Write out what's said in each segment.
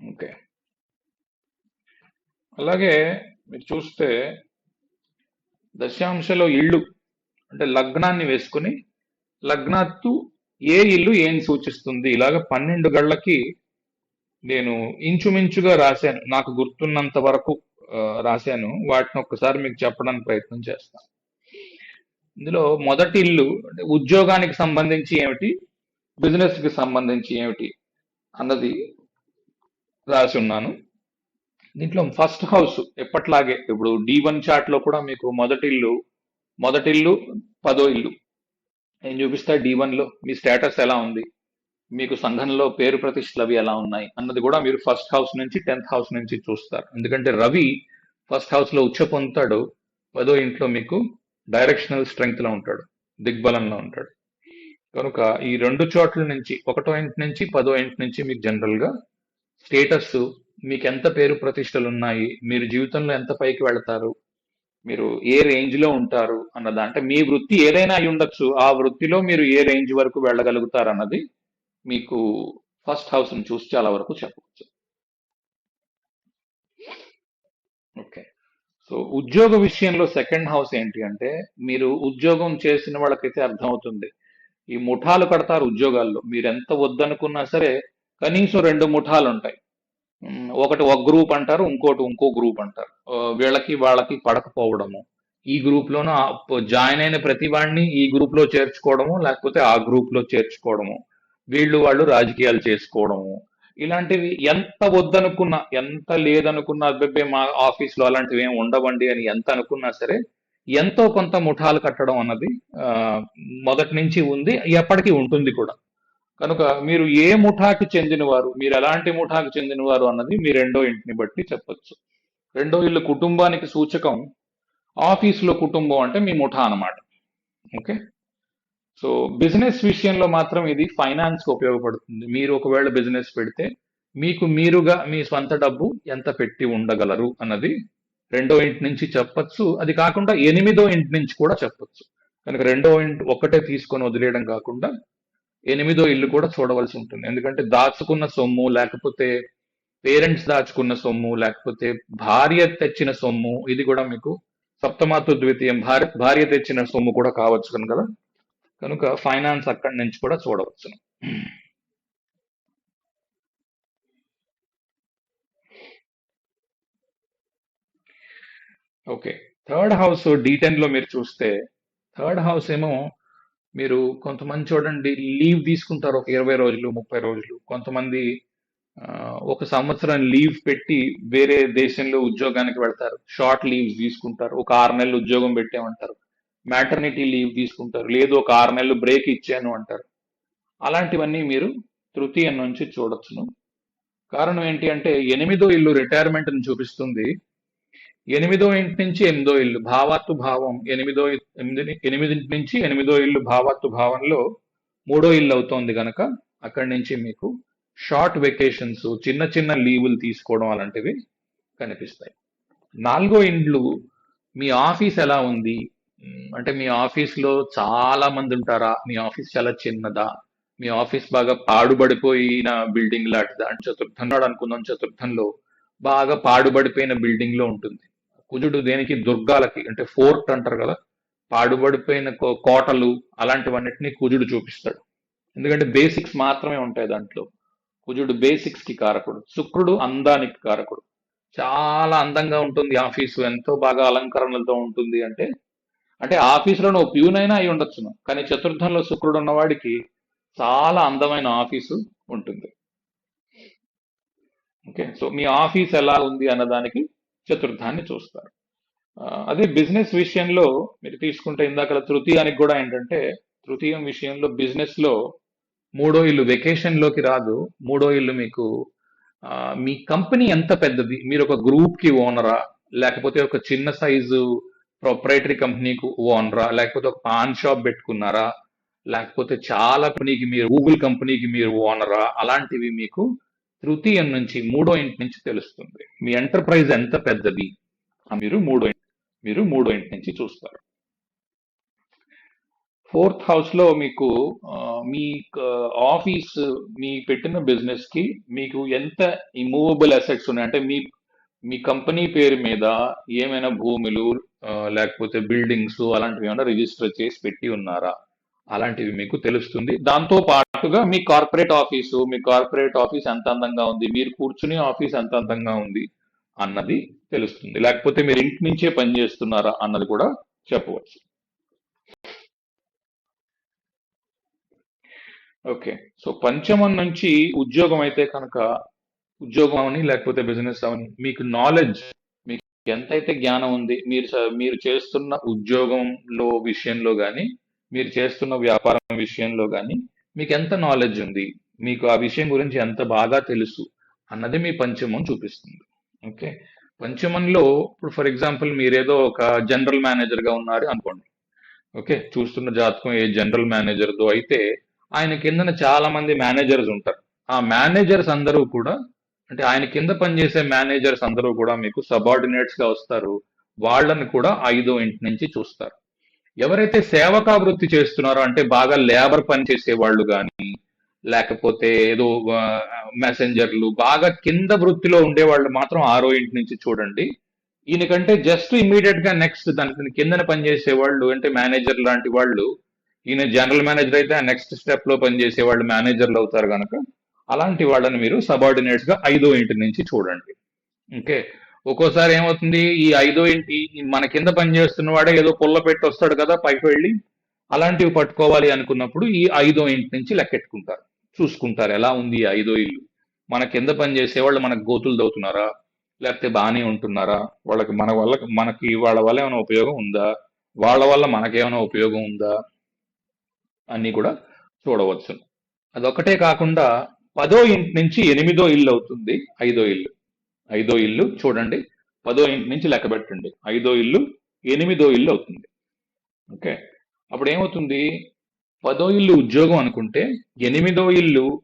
Okay. అలాగే మీరు చూస్తే దశాంశలో ఇళ్ళు అంటే లగ్నాన్ని వేసుకుని లగ్నాత్తు ఏ ఇల్లు ఏం సూచిస్తుంది? ఇలాగ పన్నెండు గళ్ళకి నేను ఇంచుమించుగా రాశాను. నాకు గుర్తున్నంత వరకు రాశాను. వాటిని ఒక్కసారి మీకు చెప్పడానికి ప్రయత్నం చేస్తాను ఇందులో మొదటి ఇల్లు అంటే ఉద్యోగానికి సంబంధించి ఏమిటి? బిజినెస్కి సంబంధించి ఏమిటి? అన్నది రాసి ఉన్నాను. దీంట్లో ఫస్ట్ హౌస్ ఎప్పట్లాగే ఇప్పుడు డి వన్ చార్ట్లో కూడా మీకు మొదటి ఇల్లు మొదటి ఇల్లు పదో ఇల్లు. నేను చూపిస్తా డి వన్లో మీ స్టేటస్ ఎలా ఉంది? మీకు సంఘంలో పేరు ప్రతిష్టలు అవి ఎలా ఉన్నాయి? అన్నది కూడా మీరు ఫస్ట్ హౌస్ నుంచి టెన్త్ హౌస్ నుంచి చూస్తారు. ఎందుకంటే రవి ఫస్ట్ హౌస్లో ఉచ్చ పొందుతాడు పదో ఇంట్లో మీకు డైరెక్షనల్ స్ట్రెంగ్త్లో ఉంటాడు దిగ్బలంలో ఉంటాడు. కనుక ఈ రెండు చోట్ల నుంచి ఒకటో ఇంటి నుంచి పదో ఇంటి నుంచి మీకు జనరల్గా స్టేటస్ మీకు ఎంత పేరు ప్రతిష్టలు ఉన్నాయి మీరు జీవితంలో ఎంత పైకి వెళతారు మీరు ఏ రేంజ్లో ఉంటారు అన్నది అంటే మీ వృత్తి ఏదైనా అయి ఉండొచ్చు ఆ వృత్తిలో మీరు ఏ రేంజ్ వరకు వెళ్ళగలుగుతారు అన్నది మీకు ఫస్ట్ హౌస్ని చూసి చాలా వరకు చెప్పవచ్చు. ఓకే. సో ఉద్యోగ విషయంలో సెకండ్ హౌస్ ఏంటి అంటే మీరు ఉద్యోగం చేసిన వాళ్ళకైతే అర్థమవుతుంది. ఈ ముఠాలు కడతారు ఉద్యోగాల్లో మీరు ఎంత వద్దనుకున్నా సరే కనీసం రెండు ముఠాలు ఉంటాయి ఒకటి ఒక గ్రూప్ అంటారు ఇంకోటి ఇంకో గ్రూప్ అంటారు. వీళ్ళకి వాళ్ళకి పడకపోవడము. ఈ గ్రూప్లోనూ జాయిన్ అయిన ప్రతి వాడిని ఈ గ్రూప్లో చేర్చుకోవడము లేకపోతే ఆ గ్రూప్లో చేర్చుకోవడము. వీళ్ళు వాళ్ళు రాజకీయాలు చేసుకోవడము. ఇలాంటివి ఎంత వద్దనుకున్నా ఎంత లేదనుకున్నా అబ్బాయి మా ఆఫీస్లో అలాంటివి ఏమి ఉండవండి అని ఎంత అనుకున్నా సరే ఎంతో కొంత ముఠాలు కట్టడం అన్నది మొదటి నుంచి ఉంది ఎప్పటికీ ఉంటుంది కూడా. కనుక మీరు ఏ ముఠాకి చెందినవారు మీరు ఎలాంటి ముఠాకి చెందినవారు అన్నది మీ రెండో ఇంటిని బట్టి చెప్పొచ్చు. రెండో ఇల్లు కుటుంబానికి సూచకం ఆఫీసులో కుటుంబం అంటే మీ ముఠా అన్నమాట. ఓకే? సో బిజినెస్ విషయంలో మాత్రం ఇది ఫైనాన్స్ ఉపయోగపడుతుంది. మీరు ఒకవేళ బిజినెస్ పెడితే మీకు మీరుగా మీ స్వంత డబ్బు ఎంత పెట్టి ఉండగలరు అన్నది రెండో ఇంటి నుంచి చెప్పొచ్చు. అది కాకుండా ఎనిమిదో ఇంటి నుంచి కూడా చెప్పొచ్చు. కనుక రెండో ఇంటి ఒక్కటే తీసుకొని వదిలేయడం కాకుండా ఎనిమిదో ఇల్లు కూడా చూడవలసి ఉంటుంది. ఎందుకంటే దాచుకున్న సొమ్ము లేకపోతే పేరెంట్స్ దాచుకున్న సొమ్ము లేకపోతే భార్య తెచ్చిన సొమ్ము ఇది కూడా మీకు సప్తమాతు ద్వితీయం భార్య భార్య తెచ్చిన సొమ్ము కూడా కావచ్చు కనుక కనుక ఫైనాన్స్ అక్కడి నుంచి కూడా చూడవచ్చును. ఓకే. థర్డ్ హౌస్ డి టెన్లో మీరు చూస్తే థర్డ్ హౌస్ ఏమో మీరు కొంతమంది చూడండి లీవ్ తీసుకుంటారు ఒక ఇరవై రోజులు ముప్పై రోజులు. కొంతమంది ఒక సంవత్సరం లీవ్ పెట్టి వేరే దేశంలో ఉద్యోగానికి వెళ్తారు. షార్ట్ లీవ్స్ తీసుకుంటారు. ఒక ఆరు నెలలు ఉద్యోగం పెట్టామంటారు. మ్యాటర్నిటీ లీవ్ తీసుకుంటారు. లేదు ఒక ఆరు నెలలు బ్రేక్ ఇచ్చాను అంటారు. అలాంటివన్నీ మీరు తృతీయం నుంచి చూడొచ్చును. కారణం ఏంటి అంటే ఎనిమిదో ఇల్లు రిటైర్మెంట్ని చూపిస్తుంది. ఎనిమిదో ఇంటి నుంచి ఎనిమిదో ఇల్లు భావాత్తు భావం ఎనిమిదో ఎనిమిది నుంచి ఎనిమిదో ఇల్లు భావాత్తు భావంలో మూడో ఇల్లు అవుతోంది కనుక అక్కడి నుంచి మీకు షార్ట్ వెకేషన్స్ చిన్న చిన్న లీవులు తీసుకోవడం అలాంటివి కనిపిస్తాయి. నాలుగో ఇండ్లు మీ ఆఫీస్ ఎలా ఉంది? అంటే మీ ఆఫీస్లో చాలా మంది ఉంటారా? మీ ఆఫీస్ చాలా చిన్నదా? మీ ఆఫీస్ బాగా పాడుబడిపోయిన బిల్డింగ్ లాంటిదా? అంటే చతుర్థం నాడు అనుకుందాం చతుర్థంలో బాగా పాడుబడిపోయిన బిల్డింగ్లో ఉంటుంది. కుజుడు దేనికి దుర్గాలకి అంటే ఫోర్ట్ అంటారు కదా పాడుబడిపోయిన కో- కోటలు అలాంటివన్నిటిని కుజుడు చూపిస్తాడు. ఎందుకంటే బేసిక్స్ మాత్రమే ఉంటాయి దాంట్లో. కుజుడు బేసిక్స్కి కారకుడు శుక్రుడు అందానికి కారకుడు. చాలా అందంగా ఉంటుంది ఆఫీసు ఎంతో బాగా అలంకరణలతో ఉంటుంది అంటే అంటే ఆఫీసులో నువ్వు ప్యూన్ అయినా అయి ఉండొచ్చును కానీ చతుర్థంలో శుక్రుడు ఉన్నవాడికి చాలా అందమైన ఆఫీసు ఉంటుంది. ఓకే సో మీ ఆఫీస్ ఎలా ఉంది అన్నదానికి చతుర్థాన్ని చూస్తారు. అదే బిజినెస్ విషయంలో మీరు తీసుకుంటే ఇందాక తృతీయానికి కూడా ఏంటంటే తృతీయం విషయంలో బిజినెస్లో మూడో ఇల్లు వెకేషన్లోకి రాదు. మూడో ఇల్లు మీకు మీ కంపెనీ ఎంత పెద్దది? మీరు ఒక గ్రూప్కి ఓనరా? లేకపోతే ఒక చిన్న సైజు ప్రొపరేటరీ కంపెనీకి ఓనరా? లేకపోతే ఒక పాన్ షాప్ పెట్టుకున్నారా? లేకపోతే చాలా కంపెనీకి మీరు గూగుల్ కంపెనీకి మీరు ఓనరా? అలాంటివి మీకు తృతీయం నుంచి మూడో ఇంటి నుంచి తెలుస్తుంది. మీ ఎంటర్ప్రైజ్ ఎంత పెద్దది? మీరు మూడో ఇంటి మీరు మూడో ఇంటి నుంచి చూస్తారు. ఫోర్త్ హౌస్లో మీకు మీ ఆఫీస్ మీ పెట్టిన బిజినెస్కి మీకు ఎంత ఇమూవబుల్ అసెట్స్ ఉన్నాయి? అంటే మీ మీ కంపెనీ పేరు మీద ఏమైనా భూములు లేకపోతే బిల్డింగ్స్ అలాంటివి ఏమైనా రిజిస్టర్ చేసి పెట్టి ఉన్నారా? అలాంటివి మీకు తెలుస్తుంది. దాంతో పాటుగా మీ కార్పొరేట్ ఆఫీసు మీ కార్పొరేట్ ఆఫీస్ ఎంత అందంగా ఉంది మీరు కూర్చుని ఆఫీస్ ఎంత అందంగా ఉంది అన్నది తెలుస్తుంది. లేకపోతే మీరు ఇంటి నుంచే పని చేస్తున్నారా అన్నది కూడా చెప్పవచ్చు. ఓకే. సో పంచమం నుంచి ఉద్యోగం అయితే కనుక ఉద్యోగం అవని లేకపోతే బిజినెస్ అవని మీకు నాలెడ్జ్ మీకు ఎంతైతే జ్ఞానం ఉంది మీరు మీరు చేస్తున్న ఉద్యోగంలో విషయంలో కానీ మీరు చేస్తున్న వ్యాపారం విషయంలో కానీ మీకు ఎంత నాలెడ్జ్ ఉంది? మీకు ఆ విషయం గురించి ఎంత బాగా తెలుసు? అన్నది మీ పంచమం చూపిస్తుంది. ఓకే పంచమంలో ఇప్పుడు ఫర్ ఎగ్జాంపుల్ మీరేదో ఒక జనరల్ మేనేజర్గా ఉన్నారు అనుకోండి. ఓకే చూస్తున్న జాతకం ఏ జనరల్ మేనేజర్దో అయితే ఆయన కిందన చాలా మంది మేనేజర్స్ ఉంటారు. ఆ మేనేజర్స్ అందరూ కూడా అంటే ఆయన కింద పనిచేసే మేనేజర్స్ అందరూ కూడా మీకు సబార్డినేట్స్గా వస్తారు. వాళ్ళని కూడా ఐదో ఇంటి నుంచి చూస్తారు. ఎవరైతే సేవకా వృత్తి చేస్తున్నారో అంటే బాగా లేబర్ పని చేసే వాళ్ళు కానీ లేకపోతే ఏదో మెసెంజర్లు బాగా కింద వృత్తిలో ఉండే వాళ్ళు మాత్రం ఆరో ఇంటి నుంచి చూడండి. ఈయనకంటే జస్ట్ ఇమీడియట్గా నెక్స్ట్ దాని కిందన పనిచేసే వాళ్ళు అంటే మేనేజర్ లాంటి వాళ్ళు ఈయన జనరల్ మేనేజర్ అయితే నెక్స్ట్ స్టెప్లో పనిచేసే వాళ్ళు మేనేజర్లు అవుతారు కనుక అలాంటి వాళ్ళని మీరు సబార్డినేట్స్గా ఐదో ఇంటి నుంచి చూడండి. ఓకే. ఒక్కోసారి ఏమవుతుంది? ఈ ఐదో ఇంటి మన కింద పనిచేస్తున్న వాడే ఏదో పుల్ల పెట్టి వస్తాడు కదా పైకి వెళ్ళి అలాంటివి పట్టుకోవాలి అనుకున్నప్పుడు ఈ ఐదో ఇంటి నుంచి లెక్కెట్టుకుంటారు. చూసుకుంటారు ఎలా ఉంది ఈ ఐదో ఇల్లు. మన కింద పనిచేసే వాళ్ళు మనకు గోతులు దవుతున్నారా లేకపోతే బాగానే ఉంటున్నారా? వాళ్ళకి మన వల్ల మనకి వాళ్ళ వల్ల ఏమైనా ఉపయోగం ఉందా? వాళ్ళ వల్ల మనకేమైనా ఉపయోగం ఉందా? అన్నీ కూడా చూడవచ్చు. అదొక్కటే కాకుండా పదో ఇంటి నుంచి ఎనిమిదో ఇల్లు అవుతుంది ఐదో ఇల్లు. ఐదో ఇల్లు చూడండి. పదో ఇంటి నుంచి లెక్క పెట్టండి. ఐదో ఇల్లు ఎనిమిదో ఇల్లు అవుతుంది. ఓకే. అప్పుడు ఏమవుతుంది? పదో ఇల్లు ఉద్యోగం అనుకుంటే ఎనిమిదో ఇల్లు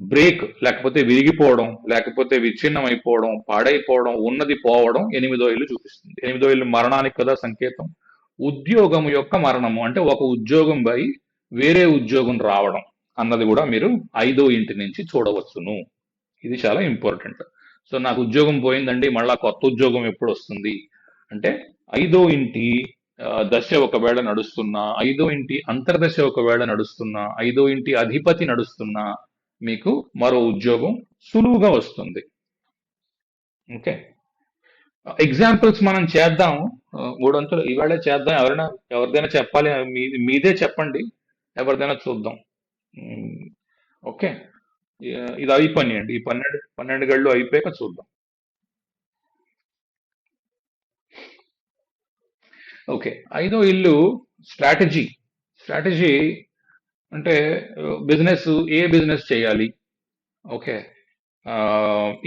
బ్రేక్ లేకపోతే విరిగిపోవడం లేకపోతే విచ్ఛిన్నం అయిపోవడం పాడైపోవడం ఉన్నది పోవడం ఎనిమిదో ఇల్లు చూపిస్తుంది. ఎనిమిదో ఇల్లు మరణానికి కదా సంకేతం. ఉద్యోగం యొక్క మరణము అంటే ఒక ఉద్యోగం పై వేరే ఉద్యోగం రావడం అన్నది కూడా మీరు ఐదో ఇంటి నుంచి చూడవచ్చును. ఇది చాలా ఇంపార్టెంట్. సో నాకు ఉద్యోగం పోయిందండి మళ్ళా కొత్త ఉద్యోగం ఎప్పుడు వస్తుంది? అంటే ఐదో ఇంటి దశ ఒకవేళ నడుస్తున్నా ఐదో ఇంటి అంతర్దశ ఒకవేళ నడుస్తున్నా ఐదో ఇంటి అధిపతి నడుస్తున్నా మీకు మరో ఉద్యోగం సులువుగా వస్తుంది. ఓకే? ఎగ్జాంపుల్స్ మనం చేద్దాం. ఆ, మూడొంతులు చేద్దాం. ఎవరైనా ఎవరిదైనా చెప్పాలి మీదే చెప్పండి. ఎవరిదైనా చూద్దాం. ఓకే? ఇది అయిపోయినాయండి ఈ పన్నెండు పన్నెండు గళ్ళు అయిపోయాక చూద్దాం. ఓకే. ఐదో ఇల్లు స్ట్రాటజీ. స్ట్రాటజీ అంటే బిజినెస్ ఏ బిజినెస్ చేయాలి? ఓకే.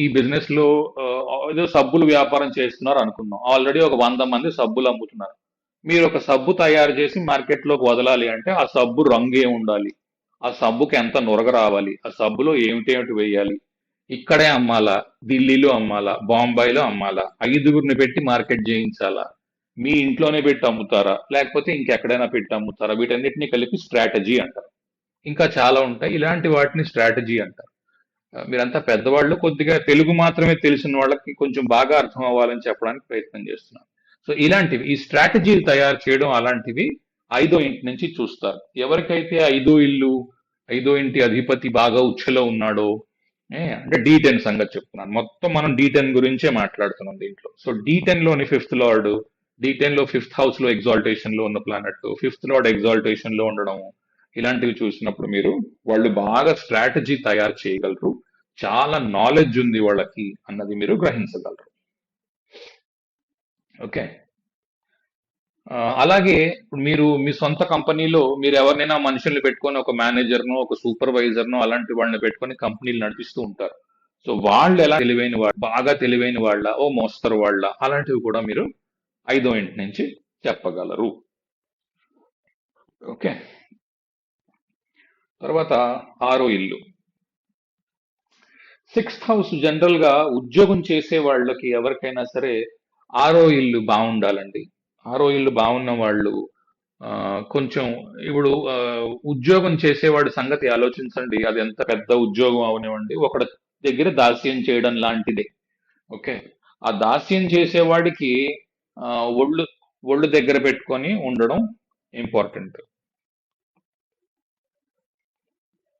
ఈ బిజినెస్లో ఏదో సబ్బులు వ్యాపారం చేస్తున్నారు అనుకుందాం ఆల్రెడీ ఒక వంద మంది సబ్బులు అమ్ముతున్నారు. మీరు ఒక సబ్బు తయారు చేసి మార్కెట్లోకి వదలాలి అంటే ఆ సబ్బు రంగు ఏమి ఉండాలి ఆ సబ్బుకి ఎంత నురగ రావాలి? ఆ సబ్బులో ఏమిటేమిటి వేయాలి? ఇక్కడే అమ్మాలా? ఢిల్లీలో అమ్మాలా? బాంబాయిలో అమ్మాలా? ఐదుగురిని పెట్టి మార్కెట్ చేయించాలా? మీ ఇంట్లోనే పెట్టి అమ్ముతారా? లేకపోతే ఇంకెక్కడైనా పెట్టి అమ్ముతారా? వీటన్నిటిని కలిపి స్ట్రాటజీ అంటారు. ఇంకా చాలా ఉంటాయి. ఇలాంటి వాటిని స్ట్రాటజీ అంటారు. మీరంతా పెద్దవాళ్ళు కొద్దిగా తెలుగు మాత్రమే తెలిసిన వాళ్ళకి కొంచెం బాగా అర్థం అవ్వాలని చెప్పడానికి ప్రయత్నం చేస్తున్నాను. సో ఇలాంటివి ఈ స్ట్రాటజీలు తయారు చేయడం అలాంటివి ఐదో ఇంటి నుంచి చూస్తారు. ఎవరికైతే ఐదో ఇల్లు ఐదో ఇంటి అధిపతి బాగా ఉచ్చులో ఉన్నాడో ఏ, అంటే డి టెన్ సంగతి చెప్తున్నాను. మొత్తం మనం డి టెన్ గురించే మాట్లాడుతున్నాం దీంట్లో. సో డి టెన్లోని ఫిఫ్త్ లార్డ్ డి టెన్లో ఫిఫ్త్ హౌస్లో ఎగ్జాల్టేషన్లో ఉన్న ప్లానెట్ ఫిఫ్త్ లార్డ్ ఎగ్జాల్టేషన్లో ఉండడం ఇలాంటివి చూసినప్పుడు మీరు వాళ్ళు బాగా స్ట్రాటజీ తయారు చేయగలరు. చాలా నాలెడ్జ్ ఉంది వాళ్ళకి అన్నది మీరు గ్రహించగలరు. ఓకే? అలాగే ఇప్పుడు మీరు మీ సొంత కంపెనీలో మీరు ఎవరినైనా మనుషుల్ని పెట్టుకొని ఒక మేనేజర్ను ఒక సూపర్వైజర్ను అలాంటి వాళ్ళని పెట్టుకొని కంపెనీలు నడిపిస్తూ ఉంటారు. సో వాళ్ళు ఎలా తెలివైన వాళ్ళు బాగా తెలివైన వాళ్ళ ఓ మోస్తరు వాళ్ళ అలాంటివి కూడా మీరు ఐదో ఇంటి నుంచి చెప్పగలరు. ఓకే. తర్వాత ఆరో ఇల్లు. సిక్స్త్ హౌస్ జనరల్గా ఉద్యోగం చేసే వాళ్ళకి ఎవరికైనా సరే ఆరో ఇల్లు బాగుండాలండి. ఆరో ఇల్లు బాగున్న వాళ్ళు కొంచెం ఇప్పుడు ఉద్యోగం చేసేవాడి సంగతి ఆలోచించండి. అది ఎంత పెద్ద ఉద్యోగం అవనివ్వండి. ఒకటి దగ్గర దాస్యం చేయడం లాంటిదే. ఓకే? ఆ దాస్యం చేసేవాడికి ఒళ్ళు ఒళ్ళు దగ్గర పెట్టుకొని ఉండడం ఇంపార్టెంట్.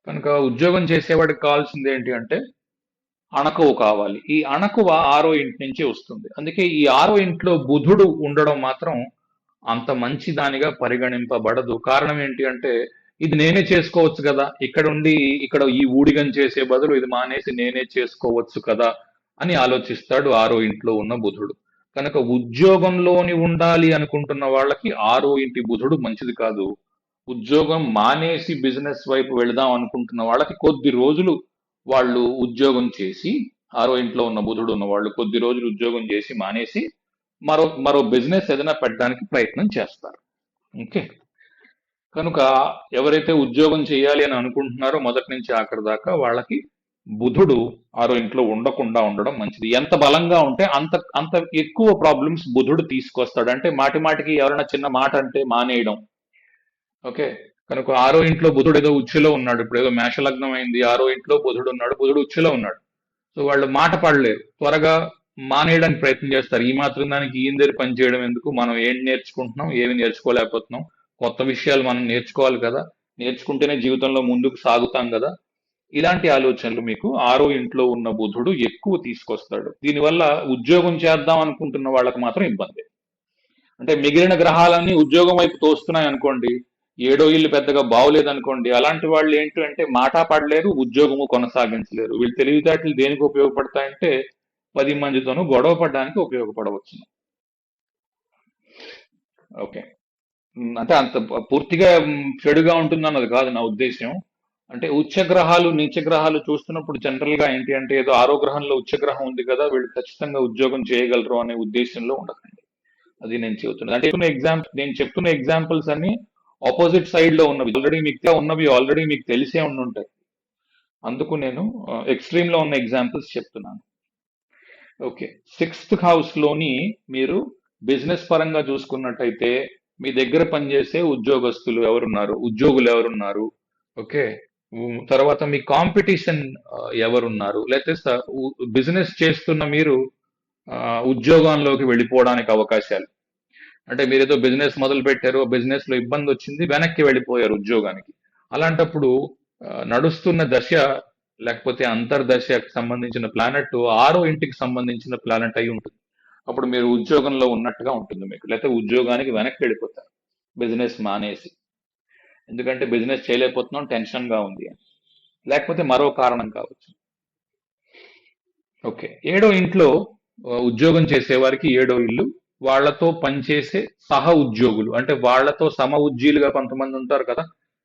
కనుక ఉద్యోగం చేసేవాడికి కావాల్సింది ఏంటి అంటే అణకువ కావాలి. ఈ అణకువ ఆరో ఇంటి నుంచి వస్తుంది. అందుకే ఈ ఆరో ఇంట్లో బుధుడు ఉండడం మాత్రం అంత మంచి దానిగా పరిగణింపబడదు. కారణం ఏంటి అంటే ఇది నేనే చేసుకోవచ్చు కదా. ఇక్కడ ఉండి ఇక్కడ ఈ ఊడిగం చేసే బదులు ఇది మానేసి నేనే చేసుకోవచ్చు కదా అని ఆలోచిస్తాడు ఆరో ఇంట్లో ఉన్న బుధుడు. కనుక ఉద్యోగంలోని ఉండాలి అనుకుంటున్న వాళ్ళకి ఆరో ఇంటి బుధుడు మంచిది కాదు. ఉద్యోగం మానేసి బిజినెస్ వైపు వెళదాం అనుకుంటున్న వాళ్ళకి కొద్ది రోజులు వాళ్ళు ఉద్యోగం చేసి ఆరో ఇంట్లో ఉన్న బుధుడు ఉన్న వాళ్ళు కొద్ది రోజులు ఉద్యోగం చేసి మానేసి మరో మరో బిజినెస్ ఏదైనా పెట్టడానికి ప్రయత్నం చేస్తారు. ఓకే? కనుక ఎవరైతే ఉద్యోగం చేయాలి అని అనుకుంటున్నారో మొదటి నుంచి ఆఖరి దాకా వాళ్ళకి బుధుడు ఆరో ఇంట్లో ఉండకుండా ఉండడం మంచిది. ఎంత బలంగా ఉంటే అంత అంత ఎక్కువ ప్రాబ్లమ్స్ బుధుడు తీసుకొస్తాడు. అంటే మాటి మాటికి ఎవరైనా చిన్న మాట అంటే మానేయడం. ఓకే? కనుక ఆరో ఇంట్లో బుధుడు ఏదో ఉచ్చులో ఉన్నాడు. ఇప్పుడు ఏదో మేషలగ్నం అయింది ఆరో ఇంట్లో బుధుడు ఉన్నాడు. బుధుడు ఉచ్చులో ఉన్నాడు. సో వాళ్ళు మాట పడలేరు త్వరగా మానేయడానికి ప్రయత్నం చేస్తారు. ఈ మాత్రం దానికి ఈయన దగ్గర పని చేయడం ఎందుకు? మనం ఏం నేర్చుకుంటున్నాం? ఏమి నేర్చుకోలేకపోతున్నాం? కొత్త విషయాలు మనం నేర్చుకోవాలి కదా. నేర్చుకుంటేనే జీవితంలో ముందుకు సాగుతాం కదా. ఇలాంటి ఆలోచనలు మీకు ఆరో ఇంట్లో ఉన్న బుధుడు ఎక్కువ తీసుకొస్తాడు. దీనివల్ల ఉద్యోగం చేద్దాం అనుకుంటున్న వాళ్ళకి మాత్రం ఇబ్బంది. అంటే మిగిలిన గ్రహాలన్నీ ఉద్యోగం వైపు తోస్తున్నాయి అనుకోండి. ఏడో ఇల్లు పెద్దగా బాగోలేదనుకోండి అలాంటి వాళ్ళు ఏంటి అంటే మాట పడలేరు ఉద్యోగము కొనసాగించలేరు. వీళ్ళు తెలివితేటలు దేనికి ఉపయోగపడతాయంటే పది మందితోనూ గొడవ పడడానికి ఉపయోగపడవచ్చు. ఓకే. అంటే అంత పూర్తిగా చెడుగా ఉంటుంది అన్నది కాదు నా ఉద్దేశం అంటే ఉచ్చగ్రహాలు నీచగ్రహాలు చూస్తున్నప్పుడు జనరల్గా ఏంటి అంటే ఏదో ఆరో గ్రహంలో ఉచ్చగ్రహం ఉంది కదా వీళ్ళు ఖచ్చితంగా ఉద్యోగం చేయగలరు అనే ఉద్దేశంలో ఉండకండి. అది నేను చెబుతున్నాను అంటే చెప్తున్న ఎగ్జాంపుల్ నేను చెప్తున్న ఎగ్జాంపుల్స్ అన్ని ఆపోజిట్ సైడ్లో ఉన్నవి. ఆల్రెడీ మీకు ఉన్నవి ఆల్రెడీ మీకు తెలిసే ఉండి ఉంటాయి అందుకు నేను ఎక్స్ట్రీమ్లో ఉన్న ఎగ్జాంపుల్స్ చెప్తున్నాను. ఓకే సిక్స్త్ హౌస్లోని మీరు బిజినెస్ పరంగా చూసుకున్నట్టయితే మీ దగ్గర పనిచేసే ఉద్యోగస్తులు ఎవరున్నారు? ఉద్యోగులు ఎవరున్నారు? ఓకే తర్వాత మీ కాంపిటీషన్ ఎవరున్నారు? లేకపోతే బిజినెస్ చేస్తున్న మీరు ఉద్యోగంలోకి వెళ్ళిపోవడానికి అవకాశాలు. అంటే మీరు ఏదో బిజినెస్ మొదలు పెట్టారు బిజినెస్లో ఇబ్బంది వచ్చింది వెనక్కి వెళ్ళిపోయారు ఉద్యోగానికి. అలాంటప్పుడు నడుస్తున్న దశ లేకపోతే అంతర్దశకు సంబంధించిన ప్లానెట్ ఆరో ఇంటికి సంబంధించిన ప్లానెట్ అయి ఉంటుంది. అప్పుడు మీరు ఉద్యోగంలో ఉన్నట్టుగా ఉంటుంది మీకు. లేకపోతే ఉద్యోగానికి వెనక్కి వెళ్ళిపోతారు. బిజినెస్ మానేసి. ఎందుకంటే బిజినెస్ చేయలేకపోతున్నాం టెన్షన్గా ఉంది అని. లేకపోతే మరో కారణం కావచ్చు. ఓకే. ఏడో ఇంట్లో ఉద్యోగం చేసేవారికి ఏడో ఇల్లు వాళ్ళతో పనిచేసే సహ ఉద్యోగులు అంటే వాళ్ళతో సమ ఉజ్జీలుగా కొంతమంది ఉంటారు కదా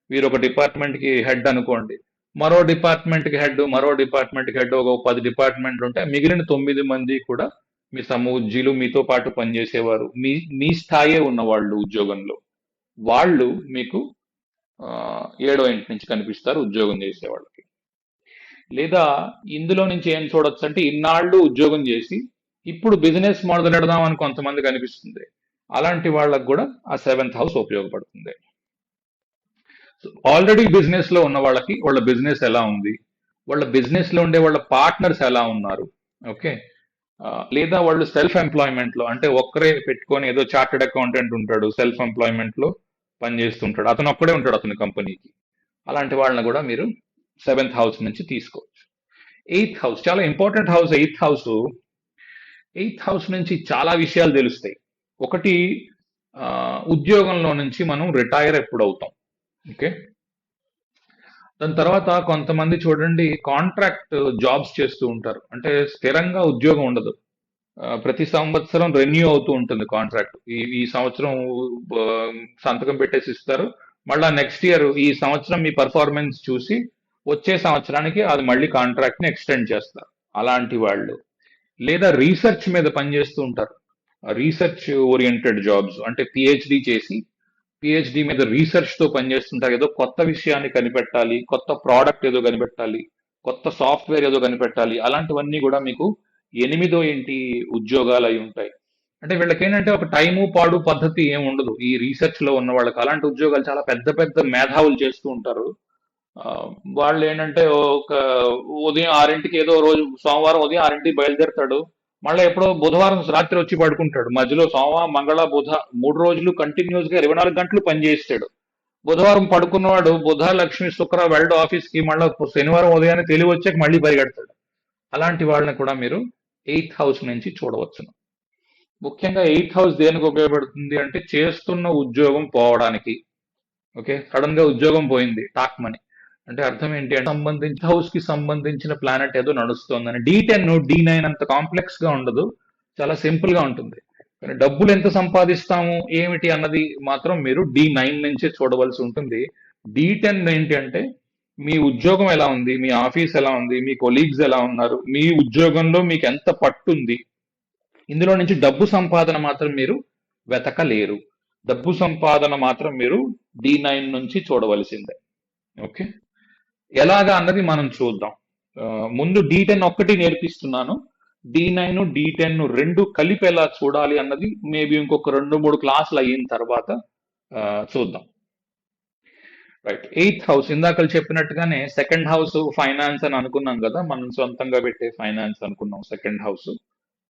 వీరు ఒక డిపార్ట్మెంట్కి హెడ్ అనుకోండి. మరో డిపార్ట్మెంట్కి హెడ్ మరో డిపార్ట్మెంట్కి హెడ్ ఒక పది డిపార్ట్మెంట్లు ఉంటే మిగిలిన తొమ్మిది మంది కూడా మీ సమ ఉజ్జీలు మీతో పాటు పనిచేసేవారు. మీ మీ స్థాయే ఉన్నవాళ్ళు ఉద్యోగంలో. వాళ్ళు మీకు ఏడో ఇంటి నుంచి కనిపిస్తారు ఉద్యోగం చేసే వాళ్ళకి లేదా ఇందులో నుంచి ఏం చూడొచ్చు అంటే ఇన్నాళ్ళు ఉద్యోగం చేసి ఇప్పుడు బిజినెస్ మొదలెడదాం అని కొంతమంది కనిపిస్తుంది అలాంటి వాళ్ళకు కూడా ఆ సెవెంత్ హౌస్ ఉపయోగపడుతుంది. ఆల్రెడీ బిజినెస్లో ఉన్న వాళ్ళకి వాళ్ళ బిజినెస్ ఎలా ఉంది? వాళ్ళ బిజినెస్లో ఉండే వాళ్ళ పార్ట్నర్స్ ఎలా ఉన్నారు? ఓకే? లేదా వాళ్ళు సెల్ఫ్ ఎంప్లాయ్మెంట్లో అంటే ఒక్కరే పెట్టుకొని ఏదో చార్టెడ్ అకౌంటెంట్ ఉంటాడు సెల్ఫ్ ఎంప్లాయ్మెంట్లో పనిచేస్తుంటాడు అతను ఒక్కడే ఉంటాడు అతని కంపెనీకి. అలాంటి వాళ్ళని కూడా మీరు సెవెంత్ హౌస్ నుంచి తీసుకోవచ్చు. ఎయిత్ హౌస్ చాలా important house eighth house eighth house నుంచి చాలా విషయాలు తెలుస్తాయి. ఒకటి ఉద్యోగంలో నుంచి మనం రిటైర్ ఎప్పుడు అవుతాం ఓకే? దాని తర్వాత కొంతమంది చూడండి కాంట్రాక్ట్ జాబ్స్ చేస్తూ ఉంటారు. అంటే స్థిరంగా ఉద్యోగం ఉండదు. ప్రతి సంవత్సరం రెన్యూ అవుతూ ఉంటుంది కాంట్రాక్ట్. ఈ ఈ సంవత్సరం సంతకం పెట్టేసి ఇస్తారు. మళ్ళా నెక్స్ట్ ఇయర్ ఈ సంవత్సరం మీ పర్ఫార్మెన్స్ చూసి వచ్చే సంవత్సరానికి అది మళ్ళీ కాంట్రాక్ట్ని ఎక్స్టెండ్ చేస్తారు. అలాంటి వాళ్ళు. లేదా రీసెర్చ్ మీద పనిచేస్తూ ఉంటారు. రీసెర్చ్ ఓరియంటెడ్ జాబ్స్ అంటే పిహెచ్డి చేసి పిహెచ్డి మీద రీసెర్చ్తో పనిచేస్తుంటారు. ఏదో కొత్త విషయాన్ని కనిపెట్టాలి కొత్త ప్రోడక్ట్ ఏదో కనిపెట్టాలి కొత్త సాఫ్ట్వేర్ ఏదో కనిపెట్టాలి అలాంటివన్నీ కూడా మీకు ఎనిమిదో ఏంటి ఉద్యోగాలు అయి ఉంటాయి. అంటే వీళ్ళకి ఏంటంటే ఒక టైము పాడు పద్ధతి ఏమి ఉండదు. ఈ రీసెర్చ్లో ఉన్న వాళ్ళకి అలాంటి ఉద్యోగాలు చాలా పెద్ద పెద్ద మేధావులు చేస్తూ ఉంటారు. వాళ్ళు ఏంటంటే ఒక ఉదయం ఆరింటికి ఏదో రోజు సోమవారం ఉదయం ఆరింటికి బయలుదేరతాడు. మళ్ళీ ఎప్పుడో బుధవారం రాత్రి వచ్చి పడుకుంటాడు. మధ్యలో సోమవారం మంగళ బుధ మూడు రోజులు కంటిన్యూస్గా ఇరవై నాలుగు గంటలు పనిచేస్తాడు. బుధవారం పడుకున్నవాడు బుధ లక్ష్మి శుక్ర వెళ్ళడు ఆఫీస్కి మళ్ళీ శనివారం ఉదయాన్నే తెలివి వచ్చాక మళ్ళీ పరిగెడతాడు. అలాంటి వాళ్ళని కూడా మీరు ఎయిత్ హౌస్ నుంచి చూడవచ్చును ముఖ్యంగా ఎయిత్ హౌస్ దేనికి ఉపయోగపడుతుంది అంటే చేస్తున్న ఉద్యోగం పోవడానికి. ఓకే? సడన్గా ఉద్యోగం పోయింది. Talk money. అంటే అర్థం ఏంటి అంటే సంబంధించి హౌస్కి సంబంధించిన ప్లానెట్ ఏదో నడుస్తోందని. డి టెన్ డి నైన్ అంత కాంప్లెక్స్గా ఉండదు. చాలా సింపుల్గా ఉంటుంది. కానీ డబ్బులు ఎంత సంపాదిస్తాము ఏమిటి అన్నది మాత్రం మీరు డి నైన్ నుంచే చూడవలసి ఉంటుంది. డి టెన్ ఏంటి అంటే మీ ఉద్యోగం ఎలా ఉంది మీ ఆఫీస్ ఎలా ఉంది మీ కొలీగ్స్ ఎలా ఉన్నారు మీ ఉద్యోగంలో మీకు ఎంత పట్టుంది ఇందులో నుంచి డబ్బు సంపాదన మాత్రం మీరు వెతకలేరు. డబ్బు సంపాదన మాత్రం మీరు డి నైన్ నుంచి చూడవలసిందే. ఓకే? ఎలాగా అన్నది మనం చూద్దాం. ముందు డి టెన్ ఒక్కటి నేర్పిస్తున్నాను. డి నైన్ డి టెన్ రెండు కలిపి ఎలా చూడాలి అన్నది మేబీ ఇంకొక రెండు మూడు క్లాసులు అయిన తర్వాత చూద్దాం. రైట్ ఎయిత్ హౌస్ ఇందాక చెప్పినట్టుగానే సెకండ్ హౌస్ ఫైనాన్స్ అని అనుకున్నాం కదా మనం సొంతంగా పెట్టే ఫైనాన్స్ అనుకున్నాం సెకండ్ హౌస్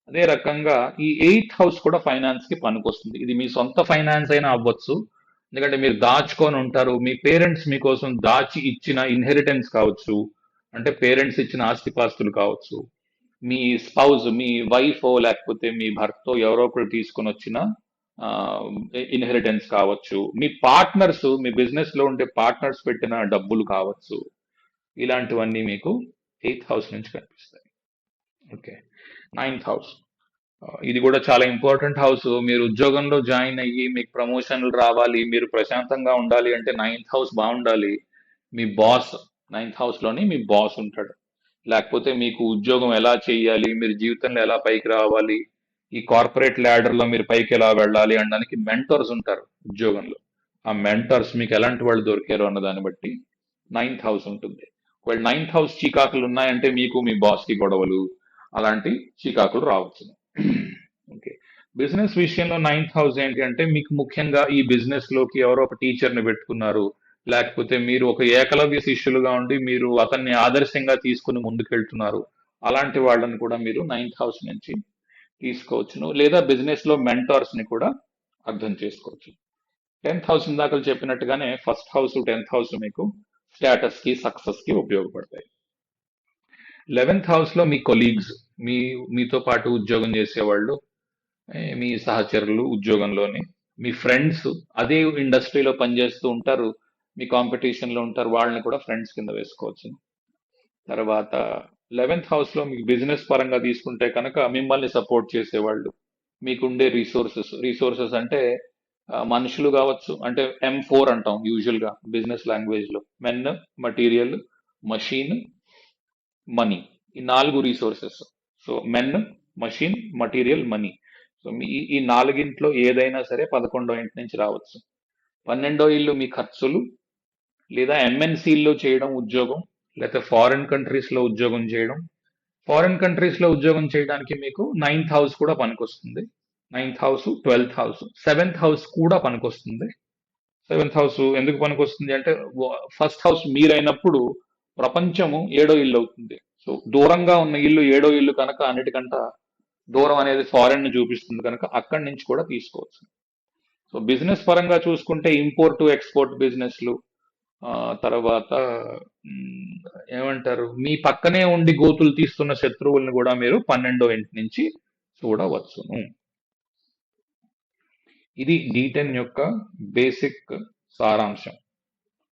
అదే రకంగా ఈ ఎయిత్ హౌస్ కూడా ఫైనాన్స్కి పనికొస్తుంది. ఇది మీ సొంత ఫైనాన్స్ అయినా అవ్వచ్చు. ఎందుకంటే మీరు దాచుకొని ఉంటారు మీ పేరెంట్స్ మీకోసం దాచి ఇచ్చిన ఇన్హెరిటెన్స్ కావచ్చు అంటే పేరెంట్స్ ఇచ్చిన ఆస్తిపాస్తులు కావచ్చు మీ స్పౌజ్ మీ వైఫ్ లేకపోతే మీ భర్త ఎవరో ఒకరు తీసుకొని వచ్చిన ఇన్హెరిటెన్స్ కావచ్చు మీ పార్ట్నర్స్ మీ బిజినెస్లో ఉండే పార్ట్నర్స్ పెట్టిన డబ్బులు కావచ్చు ఇలాంటివన్నీ మీకు ఎయిత్ హౌస్ నుంచి కనిపిస్తాయి. ఓకే నైన్త్ హౌస్ ఇది కూడా చాలా ఇంపార్టెంట్ హౌస్ మీరు ఉద్యోగంలో జాయిన్ అయ్యి మీకు ప్రమోషన్లు రావాలి మీరు ప్రశాంతంగా ఉండాలి అంటే నైన్త్ హౌస్ బాగుండాలి. మీ బాస్ నైన్త్ హౌస్లోని మీ బాస్ ఉంటాడు. లేకపోతే మీకు ఉద్యోగం ఎలా చేయాలి మీరు జీవితంలో ఎలా పైకి రావాలి ఈ కార్పొరేట్ ల్యాడర్లో మీరు పైకి ఎలా వెళ్ళాలి అనడానికి మెంటర్స్ ఉంటారు ఉద్యోగంలో. ఆ మెంటర్స్ మీకు ఎలాంటి వాళ్ళు దొరికారు అన్న దాన్ని బట్టి నైన్త్ హౌస్ ఉంటుంది. ఒకవేళ నైన్త్ హౌస్ చీకాకులు ఉన్నాయంటే మీకు మీ బాస్కి గొడవలు అలాంటి చీకాకులు రావచ్చు. ఓకే బిజినెస్ విషయంలో నైన్త్ హౌస్ ఏంటి అంటే మీకు ముఖ్యంగా ఈ బిజినెస్లోకి ఎవరో ఒక టీచర్ని పెట్టుకున్నారు. లేకపోతే మీరు ఒక ఏకలవ్య శిష్యులుగా ఉండి మీరు అతన్ని ఆదర్శంగా తీసుకుని ముందుకెళ్తున్నారు. అలాంటి వాళ్ళని కూడా మీరు నైన్త్ హౌస్ నుంచి తీసుకోవచ్చును. లేదా బిజినెస్లో మెంటార్స్ని కూడా అర్థం చేసుకోవచ్చు. టెన్త్ హౌస్ దాకా చెప్పినట్టుగానే ఫస్ట్ హౌస్ టెన్త్ హౌస్ మీకు స్టేటస్కి సక్సెస్కి ఉపయోగపడతాయి. లెవెన్త్ హౌస్లో మీ కొలీగ్స్ మీ మీతో పాటు ఉద్యోగం చేసేవాళ్ళు మీ సహచరులు ఉద్యోగంలోని మీ ఫ్రెండ్స్ అదే ఇండస్ట్రీలో పనిచేస్తూ ఉంటారు మీ కాంపిటీషన్లో ఉంటారు వాళ్ళని కూడా ఫ్రెండ్స్ కింద వేసుకోవచ్చు. తర్వాత లెవెన్త్ హౌస్లో మీకు బిజినెస్ పరంగా తీసుకుంటే కనుక మిమ్మల్ని సపోర్ట్ చేసేవాళ్ళు. మీకుండే రిసోర్సెస్ రిసోర్సెస్ అంటే మనుషులు కావచ్చు అంటే ఎం ఫోర్ అంటాం యూజువల్గా బిజినెస్ లాంగ్వేజ్లో మెన్ మటీరియల్ మషీన్ మనీ ఈ నాలుగు resources so men machine material money so మీ ఈ- ఈ నాలుగింట్లో ఏదైనా సరే పదకొండో ఇంటి నుంచి రావచ్చు. పన్నెండో ఇల్లు మీ ఖర్చులు లేదా ఎంఎన్సీల్లో చేయడం ఉద్యోగం లేకపోతే ఫారిన్ కంట్రీస్లో ఉద్యోగం చేయడం. ఫారిన్ కంట్రీస్లో ఉద్యోగం చేయడానికి మీకు నైన్త్ హౌస్ కూడా పనికొస్తుంది. Ninth house twelfth house seventh house కూడా పనికొస్తుంది. సెవెంత్ హౌస్ ఎందుకు పనికొస్తుంది అంటే ఫస్ట్ హౌస్ మీరైనప్పుడు ప్రపంచము ఏడో ఇల్లు అవుతుంది. సో దూరంగా ఉన్న ఇల్లు ఏడో ఇల్లు కనుక అన్నిటికంట దూరం అనేది ఫారెన్ని చూపిస్తుంది కనుక అక్కడి నుంచి కూడా తీసుకోవచ్చు. సో బిజినెస్ పరంగా చూసుకుంటే ఇంపోర్ట్ ఎక్స్పోర్ట్ బిజినెస్లు తర్వాత ఏమంటారు? మీ పక్కనే ఉండి గోతులు తీస్తున్న శత్రువుల్ని కూడా మీరు పన్నెండో ఇంటి నుంచి చూడవచ్చును. ఇది డీటెన్ యొక్క బేసిక్ సారాంశం.